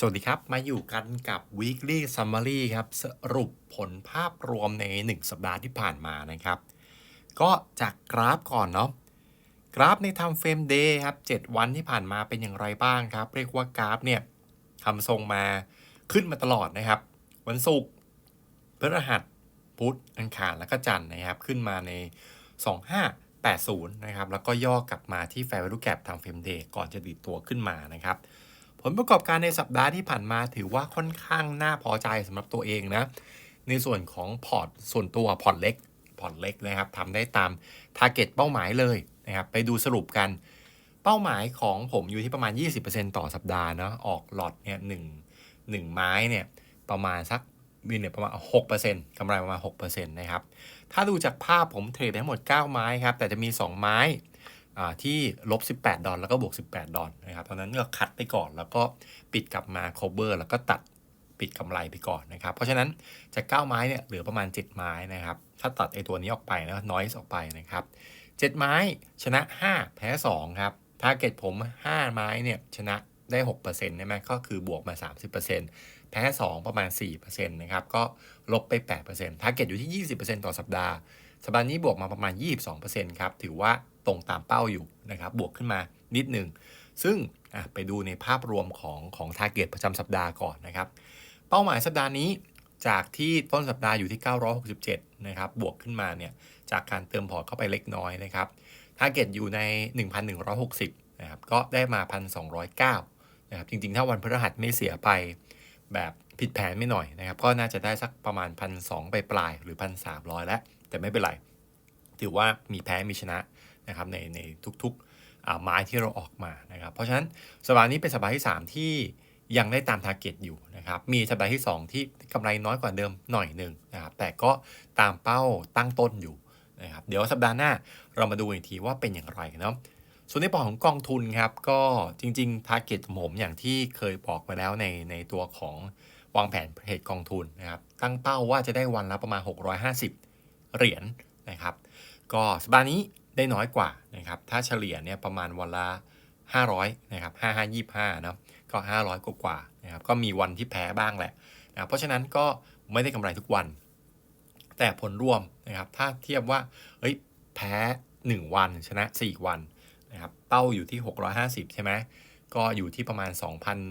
สวัสดีครับ มาอยู่กันกับ weekly summary ครับ สรุปผลภาพรวมใน 1 สัปดาห์ที่ผ่านมานะครับ ก็จากกราฟก่อนเนาะกราฟในทำเฟรมเดย์ครับ 7 วันที่ผ่านมาเป็นอย่างไรบ้างครับ เรียกว่ากราฟเนี่ยทำทรงมาขึ้นมาตลอดนะครับ วันศุกร์พฤหัสพุธอังคารแล้วก็จันทร์นะครับ ขึ้นมาใน 2580 นะครับ แล้วก็ย่อกลับมาที่ Fair Value Gap ทำเฟรมเดย์ก่อนจะดีดตัวขึ้นมานะครับ ผลประกอบการในสัปดาห์ที่ผ่านมาถือว่าค่อนข้างน่าพอใจสำหรับตัวเองนะ ในส่วนของพอร์ตส่วนตัวพอร์ตเล็กพอร์ตเล็กนะครับทำได้ตาม t a r g e t เป้าหมายเลยนะครับไปดูสรุปกันเป้าหมายของผมอยู่ที่ประมาณ 20%ต่อสัปดาห์เนาะออกหลอดเนี่ยหนึ่งหนึ่งไม้เนี่ยประมาณสักวินเนี่ยประมาณ 6%กำไรประมาณ 6%นะครับ ถ้าดูจากภาพผมเทรดไปทั้งหมด 9 ไม้ครับ แต่จะมี 2 ไม้ ที่ลบ 18 ดอลแล้วก็บวก 18 ดอลนะครับตอนนั้นก็คัดไปก่อนแล้วก็ปิดกลับมา cover แล้วก็ตัดปิดกำไรไปก่อนนะครับ เพราะฉะนั้นจาก9ไม้เนี่ยเหลือประมาณ 7 ไม้นะครับ ถ้าตัดไอตัวนี้ออกไปนะ noise ออกไปนะครับ 7 ไม้ชนะ 5 แพ้ 2 ครับ target ผม 5 ไม้เนี่ยชนะได้6%ใช่ไหมก็คือบวกมา 30%แพ้ 2 ประมาณ4%นะครับ ก็ลบไป8% target อยู่ที่ 20%ต่อสัปดาห์ สัปดาห์นี้บวกมาประมาณ 22%ครับ ถือว่าตรงตามเป้าอยู่นะครับ บวกขึ้นมานิดหนึ่ง ซึ่งไปดูในภาพรวมของของ target ประจำสัปดาห์ก่อนนะครับ เป้าหมายสัปดาห์นี้จากที่ต้นสัปดาห์อยู่ที่ 967 นะครับ บวกขึ้นมาเนี่ย จากการเติมพอร์ตเข้าไปเล็กน้อยนะครับ target อยู่ใน 1,160 นะครับ ก็ได้มา 1,209 นะครับ จริงๆ ถ้าวันพฤหัสไม่เสียไปแบบผิดแผนไม่หน่อยนะครับ ก็น่าจะได้สักประมาณ 1,200 ไปปลายหรือ 1,300 แล้ว แต่ไม่เป็นไร ถือว่ามีแพ้มีชนะนะครับในในทุกๆไม้ที่เราออกมานะครับ เพราะฉะนั้นสัปดาห์นี้เป็นสัปดาห์ที่ 3 ที่ยังได้ตามทาร์เก็ตอยู่นะครับ มีสัปดาห์ที่ 2 ที่กำไรน้อยกว่าเดิมหน่อยหนึ่งนะครับ แต่ก็ตามเป้าตั้งต้นอยู่นะครับ เดี๋ยวสัปดาห์หน้าเรามาดูอีกทีว่าเป็นอย่างไรเนาะ ส่วนในปอของกองทุนครับ ก็จริงๆทาร์เก็ตผมอย่างที่เคยบอกไปแล้วในในตัวของวางแผนเพจกองทุนนะครับ ตั้งเป้าว่าจะได้วันละประมาณ 650 เหรียญนะครับ ก็สัปดาห์นี้ได้น้อยกว่านะครับ ถ้าเฉลี่ยเนี่ยประมาณวันละ 500นะครับ5525เนาะก็ 500 กว่ากว่านะครับ ก็มีวันที่แพ้บ้างแหละนะเพราะฉะนั้นก็ไม่ได้กำไรทุกวัน แต่ผลรวมนะครับ ถ้าเทียบว่าเฮ้ยแพ้ 1 วันชนะ 4 วันนะครับ เป้าอยู่ที่ 650 ใช่ไหมก็อยู่ที่ประมาณ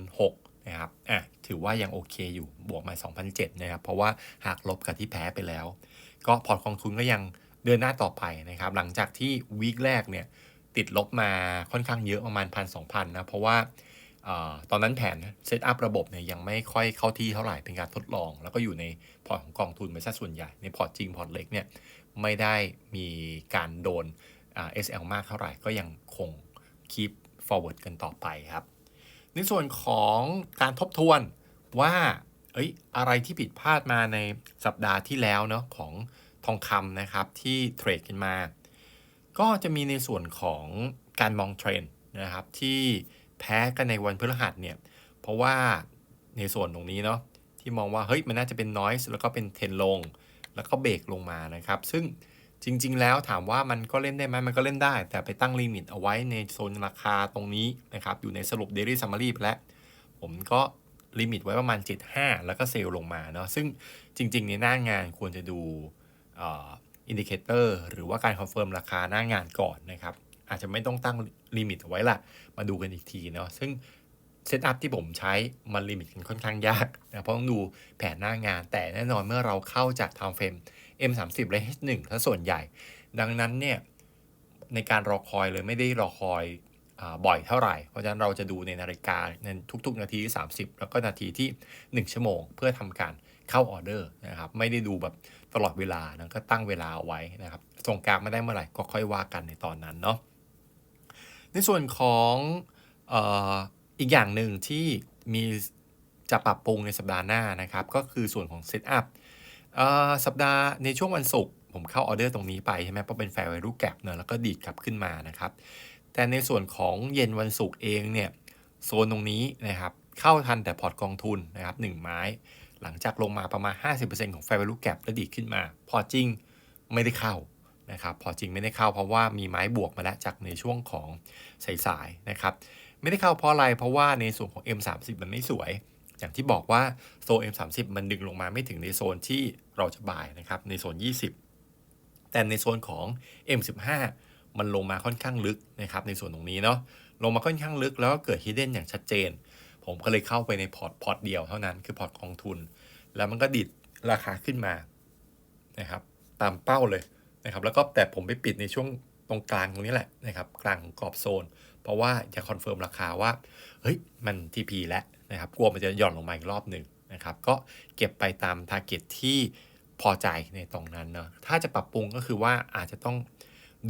2,006นะครับ อะ ถือว่ายังโอเคอยู่ บวกมา 2,007นะครับ เพราะว่าหากลบกับที่แพ้ไปแล้ว ก็พอร์ตกองทุนก็ยังเดินหน้าต่อไปนะครับ หลังจากที่วีคแรกเนี่ยติดลบมาค่อนข้างเยอะประมาณพันสองพันนะ เพราะว่าออตอนนั้นแผนเซตอัพระบบเนี่ยยังไม่ค่อยเข้าที่เท่าไหร่เป็นการทดลอง แล้วก็อยู่ในพอร์ตของกองทุนไปซะส่วนใหญ่ ในพอร์ตจริงพอร์ตเล็กเนี่ยไม่ได้มีการโดนอ่า SL มากเท่าไหร่ก็ยังคง keep forward กันต่อไปครับ ในส่วนของการทบทวนว่า เอ้ยอะไรที่ผิดพลาดมาในสัปดาห์ที่แล้วเนาะของทองคำนะครับที่เทรดกันมา ก็จะมีในส่วนของการมองเทรนด์นะครับที่แพ้กันในวันพฤหัสเนี่ย เพราะว่าในส่วนตรงนี้เนาะที่มองว่าเฮ้ยมันน่าจะเป็น noise แล้วก็เป็นเทนลง แล้วก็เบรกลงมานะครับ ซึ่งจริง ๆ แล้วถามว่ามันก็เล่นได้ไหมมันก็เล่นได้ แต่ไปตั้งลิมิตเอาไว้ในโซนราคาตรงนี้นะครับ อยู่ในสรุป Daily Summary ไปแล้ว ผมก็ ลิมิตไว้ประมาณ 75 แล้วก็เซลล์ลงมาเนาะซึ่งจริง ๆ ในหน้างานควรจะดูอินดิเคเตอร์หรือว่าการคอนเฟิร์มราคาหน้างานก่อนนะครับ อาจจะไม่ต้องตั้งลิมิตเอาไว้ละมาดูกันอีกทีเนาะซึ่งเซตอัพที่ผมใช้มันลิมิตกันค่อนข้างยากนะเพราะต้องดูแผนหน้างาน แต่แน่นอนเมื่อเราเข้าจาก time frame M30 และ H1 ถ้าส่วนใหญ่ ดังนั้นเนี่ยในการรอคอยเลยไม่ได้รอคอย บ่อยเท่าไหร่ เพราะฉะนั้นเราจะดูในนาฬิกาในทุกๆ นาทีที่ 30 แล้วก็นาทีที่ 1 ชั่วโมง เพื่อทำการเข้าออเดอร์นะครับไม่ได้ดูแบบตลอดเวลานะก็ตั้งเวลาเอาไว้นะครับส่งกลางไม่ได้เมื่อไหร่ก็ค่อยว่ากันในตอนนั้นเนาะในส่วนของอออีกอย่างหนึ่งที่มีจะปรับปรุงในสัปดาห์หน้านะครับ ก็คือส่วนของเซตอัพสัปดาห์ในช่วงวันศุกร์ผมเข้าออเดอร์ตรงนี้ไปใช่ไหมเพราะเป็นแฟร์ไวรูแกรบเนอะแล้วก็ดีดกลับขึ้นมานะครับ แต่ในส่วนของเย็นวันศุกร์เองเนี่ยโซนตรงนี้นะครับเข้าทันแต่พอร์ตกองทุนนะครับหนึ่งไม้ หลังจากลงมาประมาณ 50%ของ Fair Value Gap แล้วดีขึ้นมา พอจริงไม่ได้เข้านะครับพอจริงไม่ได้เข้าเพราะว่ามีไม้บวกมาแล้วจากในช่วงของสายๆนะครับไม่ได้เข้าเพราะอะไรเพราะว่าในส่วนของ M30 มันไม่สวย อย่างที่บอกว่าโซน M30 มันดึงลงมาไม่ถึงในโซนที่เราจะบายนะครับในโซน 20 แต่ในโซนของ M15 มันลงมาค่อนข้างลึกนะครับในส่วนตรงนี้เนาะลงมาค่อนข้างลึกแล้วก็เกิดฮิดเด้นอย่างชัดเจน ผมก็เลยเข้าไปในพอร์ตพอร์ตเดียวเท่านั้นคือพอร์ตกองทุน แล้วมันก็ดิดราคาขึ้นมานะครับตามเป้าเลยนะครับแล้วก็แต่ผมไปปิดในช่วงตรงกลางตรงนี้แหละนะครับกลางของกรอบโซน เพราะว่าจะคอนเฟิร์มราคาว่าเฮ้ยมัน TP แล้วนะครับกลัวมันจะหย่อนลงมาอีกรอบหนึ่งนะครับก็เก็บไปตามทาร์เก็ตที่พอใจในตรงนั้นเนาะถ้าจะปรับปรุงก็คือว่าอาจจะต้อง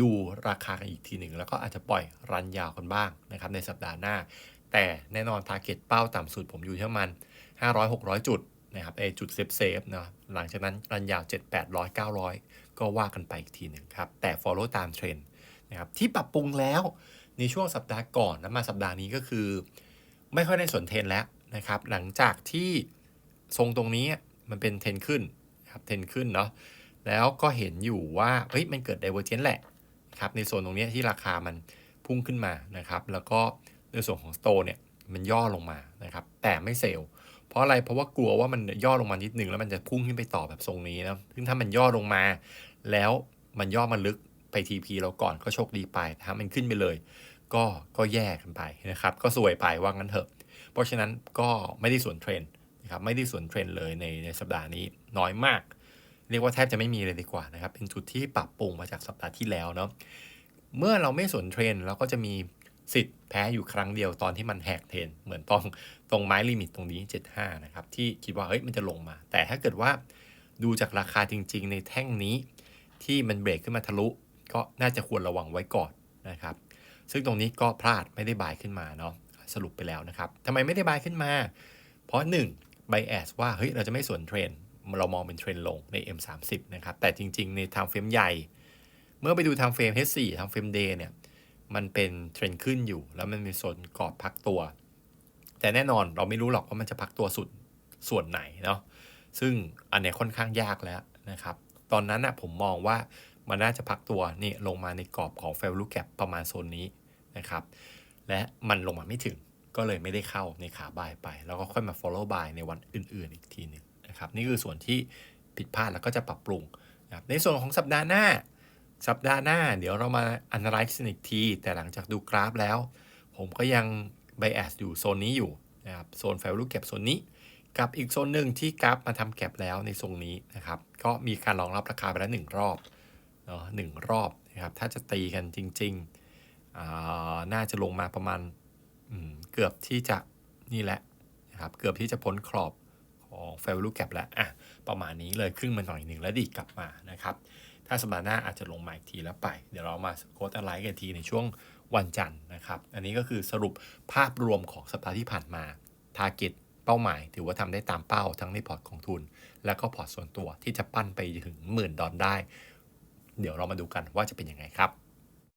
ดูราคากันอีกทีหนึ่ง แล้วก็อาจจะปล่อยรันยาวกันบ้างนะครับในสัปดาห์หน้า แต่แน่นอนทาร์เก็ตเป้าต่ำสุดผมอยู่ที่ประมาณ500-600 จุดนะครับไอจุดเซฟเซฟเนาะหลังจากนั้นรันยาว 7 800 900 ก็ว่ากันไปอีกทีหนึ่งครับ แต่ follow ตามเทรนด์นะครับที่ปรับปรุงแล้วในช่วงสัปดาห์ก่อนแล้วมาสัปดาห์นี้ก็คือ ไม่ค่อยได้สนเทรนแล้วนะครับหลังจากที่ทรงตรงนี้มันเป็นเทรนขึ้นครับเทรนขึ้นเนาะแล้วก็เห็นอยู่ว่าเฮ้ยมันเกิด divergence แหละ ครับในโซนตรงนี้ที่ราคามันพุ่งขึ้นมานะครับ แล้วก็ในส่วนของสโตเนี่ยมันย่อลงมานะครับ แต่ไม่เซลล์เพราะอะไรเพราะว่ากลัวว่ามันย่อลงมานิดนึงแล้วมันจะพุ่งขึ้นไปต่อแบบทรงนี้นะซึ่งถ้ามันย่อลงมา แล้วมันย่อมาลึกไป TP เราก่อนก็โชคดีไปถ้ามันขึ้นไปเลย ก็ก็แย่กันไปนะครับ ก็สวยไปว่างั้นเถอะ เพราะฉะนั้นก็ไม่ได้ส่วนเทรนนะครับไม่ได้ส่วนเทรนเลยในในสัปดาห์นี้น้อยมาก เรียกว่าแทบจะไม่มีเลยดีกว่านะครับ เป็นจุดที่ปรับปรุงมาจากสัปดาห์ที่แล้วเนาะเมื่อเราไม่สนเทรนเราก็จะมีสิทธิ์แพ้อยู่ครั้งเดียวตอนที่มันแหกเทรนเหมือนตรงตรงไม้ลิมิตตรงนี้ 75 นะครับ ที่คิดว่าเฮ้ยมันจะลงมา แต่ถ้าเกิดว่าดูจากราคาจริง ๆ ในแท่งนี้ ที่มันเบรกขึ้นมาทะลุ ก็น่าจะควรระวังไว้ก่อนนะครับ ซึ่งตรงนี้ก็พลาดไม่ได้บายขึ้นมาเนาะสรุปไปแล้วนะครับทำไมไม่ได้บายขึ้นมา เพราะ1 bias ว่าเฮ้ยเราจะไม่สวนเทรน เรามองเป็นเทรนลงใน M30 นะครับ แต่จริง ๆ ในทางเฟรมใหญ่ เมื่อไปดูทางเฟรม H4 ทางเฟรม Day เนี่ย มันเป็นเทรนขึ้นอยู่ แล้วมันมีโซนกรอบพักตัว แต่แน่นอนเราไม่รู้หรอกว่ามันจะพักตัวสุดส่วนไหนเนาะ ซึ่งอันเนี้ยค่อนข้างยากแล้วนะครับ ตอนนั้นนะผมมองว่ามันน่าจะพักตัวนี่ลงมาในกรอบของ value gap ประมาณโซนนี้นะครับ และมันลงมาไม่ถึงก็เลยไม่ได้เข้าในขาบายไป แล้วก็ค่อยมา follow buy ในวันอื่น ๆ อีกทีหนึ่ง นะครับนี่คือส่วนที่ผิดพลาดแล้วก็จะปรับปรุงนะในส่วนของสัปดาห์หน้า สัปดาห์หน้า เดี๋ยวเรามา analyze อีกที แต่หลังจากดูกราฟแล้ว ผมก็ยัง bias อยู่โซนนี้อยู่นะครับโซน value gap โซนนี้กับอีกโซนหนึ่งที่กราฟมาทำแก็บแล้วในทรงนี้นะครับ ก็มีการรองรับราคาไปแล้วหนึ่งรอบเนาะหนึ่งรอบนะครับ ถ้าจะตีกันจริงๆ น่าจะลงมาประมาณเกือบที่จะนี่แหละนะครับ เกือบที่จะพ้นขอบ ของ value gap แล้วอะประมาณนี้เลยครึ่งมาหน่อยหนึ่งแล้วดีกลับมานะครับ ถ้าสัปดาห์หน้าอาจจะลงมาอีกทีแล้วไป เดี๋ยวเรามาโค้ดอะไรกันทีในช่วงวันจันทร์นะครับ อันนี้ก็คือสรุปภาพรวมของสัปดาห์ที่ผ่านมา target เป้าหมาย ถือว่าทำได้ตามเป้าทั้งในพอร์ตของทุน และก็พอร์ตส่วนตัวที่จะปั้นไปถึงหมื่นดอลได้ เดี๋ยวเรามาดูกันว่าจะเป็นยังไงครับ